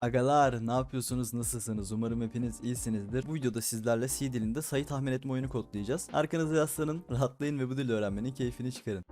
Agalar ne yapıyorsunuz nasılsınız umarım hepiniz iyisinizdir. Bu videoda sizlerle C dilinde sayı tahmin etme oyunu kodlayacağız. Arkanıza yaslanın rahatlayın ve bu dili öğrenmenin keyfini çıkarın.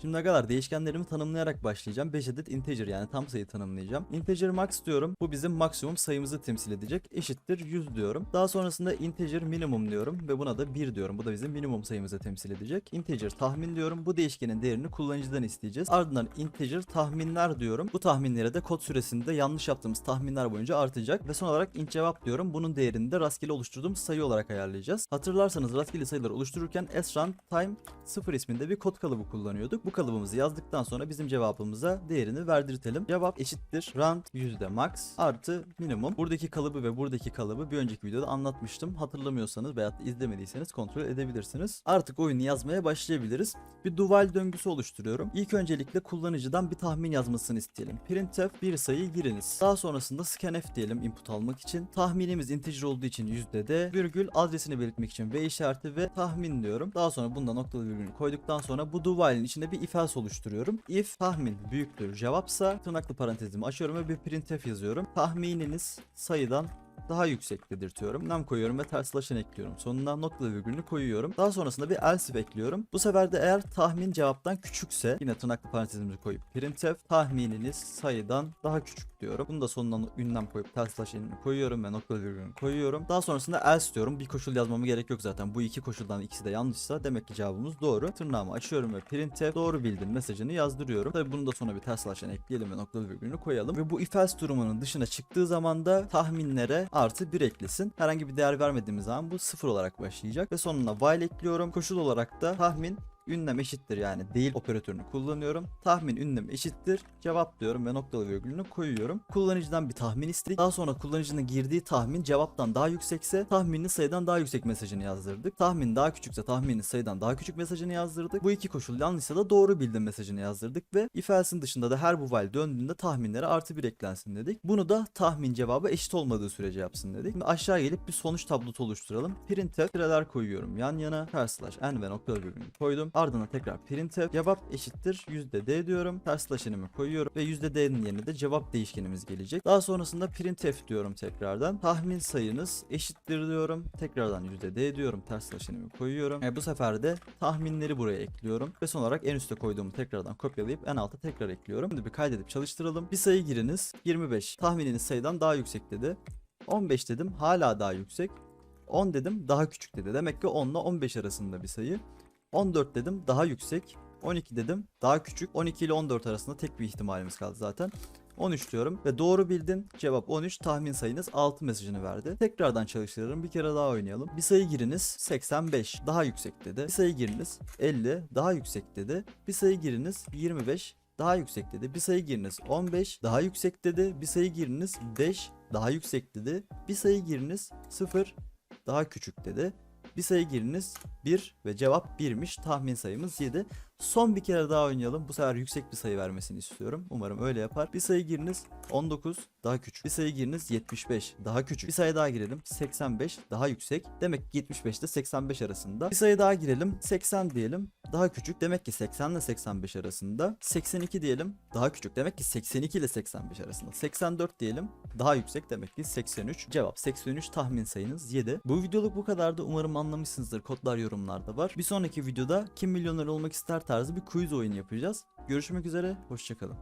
Şimdi agalar değişkenlerimi tanımlayarak başlayacağım. 5 adet integer yani tam sayı tanımlayacağım. Integer max diyorum. Bu bizim maksimum sayımızı temsil edecek. Eşittir 100 diyorum. Daha sonrasında integer minimum diyorum ve buna da 1 diyorum. Bu da bizim minimum sayımızı temsil edecek. Integer tahmin diyorum. Bu değişkenin değerini kullanıcıdan isteyeceğiz. Ardından integer tahminler diyorum. Bu tahminlere de kod süresinde yanlış yaptığımız tahminler boyunca artacak. Ve son olarak int cevap diyorum. Bunun değerini de rastgele oluşturduğum sayı olarak ayarlayacağız. Hatırlarsanız rastgele sayıları oluştururken srun time 0 isminde bir kod kalıbı kullanıyorduk. Bu kalıbımızı yazdıktan sonra bizim cevabımıza değerini verdirtelim. Cevap eşittir rand yüzde max artı minimum. Buradaki kalıbı ve buradaki kalıbı bir önceki videoda anlatmıştım. Hatırlamıyorsanız veya izlemediyseniz kontrol edebilirsiniz. Artık oyunu yazmaya başlayabiliriz. Bir dual döngüsü oluşturuyorum. İlk öncelikle kullanıcıdan bir tahmin yazmasını isteyelim. Printf bir sayı giriniz. Daha sonrasında scanf diyelim input almak için. Tahminimiz integer olduğu için yüzde de virgül adresini belirtmek için v işareti ve tahmin diyorum. Daha sonra bunda noktalı virgülünü koyduktan sonra bu dualin içinde bir if else oluşturuyorum. If tahmin büyüktür cevapsa tırnaklı parantezimi açıyorum ve bir printf yazıyorum. Tahmininiz sayıdan daha yüksek dedirtiyorum. Nam koyuyorum ve ters slashen ekliyorum. Sonuna noktalı virgülünü koyuyorum. Daha sonrasında bir else ekliyorum. Bu sefer de eğer tahmin cevaptan küçükse yine tırnaklı parantezimizi koyup printf tahmininiz sayıdan daha küçük diyorum. Bunu da sonuna ünlem koyup ters slashenini koyuyorum ve noktalı virgülünü koyuyorum. Daha sonrasında else diyorum. Bir koşul yazmama gerek yok zaten. Bu iki koşuldan ikisi de yanlışsa demek ki cevabımız doğru. Tırnağımı açıyorum ve printf doğru bildin mesajını yazdırıyorum. Tabi bunu da sonra bir ters slashen ekleyelim ve noktalı virgülünü koyalım. Ve bu if else durumunun dışına çıktığı zaman da tahminlere artı 1 eklesin. Herhangi bir değer vermediğimiz zaman bu 0 olarak başlayacak. Ve sonuna while ekliyorum. Koşul olarak da tahmin ünlem eşittir yani değil operatörünü kullanıyorum. Tahmin ünlem eşittir cevap diyorum ve noktalı virgülünü koyuyorum. Kullanıcıdan bir tahmin istedik. Daha sonra kullanıcının girdiği tahmin cevaptan daha yüksekse tahminini sayıdan daha yüksek mesajını yazdırdık. Tahmin daha küçükse tahminin sayıdan daha küçük mesajını yazdırdık. Bu iki koşul yanlışsa da doğru bildim mesajını yazdırdık ve if else'in dışında da her bu while döndüğünde tahminlere artı bir eklensin dedik. Bunu da tahmin cevabı eşit olmadığı sürece yapsın dedik. Şimdi aşağı gelip bir sonuç tablosu oluşturalım. Printf tireler koyuyorum yan yana. Slash n ve noktalı virgülünü koydum. Ardından tekrar printf cevap eşittir %d diyorum. Ters slash'ını koyuyorum ve %d'nin yerine de cevap değişkenimiz gelecek. Daha sonrasında printf diyorum tekrardan. Tahmin sayınız eşittir diyorum. Tekrardan %d diyorum. Ters slash'ını koyuyorum. E, bu sefer de tahminleri buraya ekliyorum. Ve son olarak en üste koyduğumu tekrardan kopyalayıp en alta tekrar ekliyorum. Şimdi bir kaydedip çalıştıralım. Bir sayı giriniz. 25. Tahmininiz sayıdan daha yüksek dedi. 15 dedim hala daha yüksek. 10 dedim daha küçük dedi. Demek ki 10 ile 15 arasında bir sayı. 14 dedim daha yüksek. 12 dedim daha küçük. 12 ile 14 arasında tek bir ihtimalimiz kaldı zaten. 13 diyorum ve doğru bildin. Cevap 13. Tahmin sayınız 6 mesajını verdi. Tekrardan çalıştırırım. Bir kere daha oynayalım. Bir sayı giriniz 85 daha yüksek dedi. Bir sayı giriniz 50 daha yüksek dedi. Bir sayı giriniz 25 daha yüksek dedi. Bir sayı giriniz 15 daha yüksek dedi. Bir sayı giriniz 5 daha yüksek dedi. Bir sayı giriniz 0 daha küçük dedi. Bir sayı giriniz 1 ve cevap 1'miş. Tahmin sayımız 7. Son bir kere daha oynayalım. Bu sefer yüksek bir sayı vermesini istiyorum. Umarım öyle yapar. Bir sayı giriniz 19 daha küçük. Bir sayı giriniz 75 daha küçük. Bir sayı daha girelim 85 daha yüksek. Demek ki 75 ile 85 arasında. Bir sayı daha girelim 80 diyelim daha küçük. Demek ki 80 ile 85 arasında. 82 diyelim daha küçük. Demek ki 82 ile 85 arasında. 84 diyelim daha yüksek. Demek ki 83. Cevap 83 tahmin sayınız 7. Bu videoluk bu kadardı. Umarım anlamışsınızdır. Kodlar yorumlarda var. Bir sonraki videoda kim milyoner olmak ister tarzı bir quiz oyunu yapacağız. Görüşmek üzere. Hoşçakalın.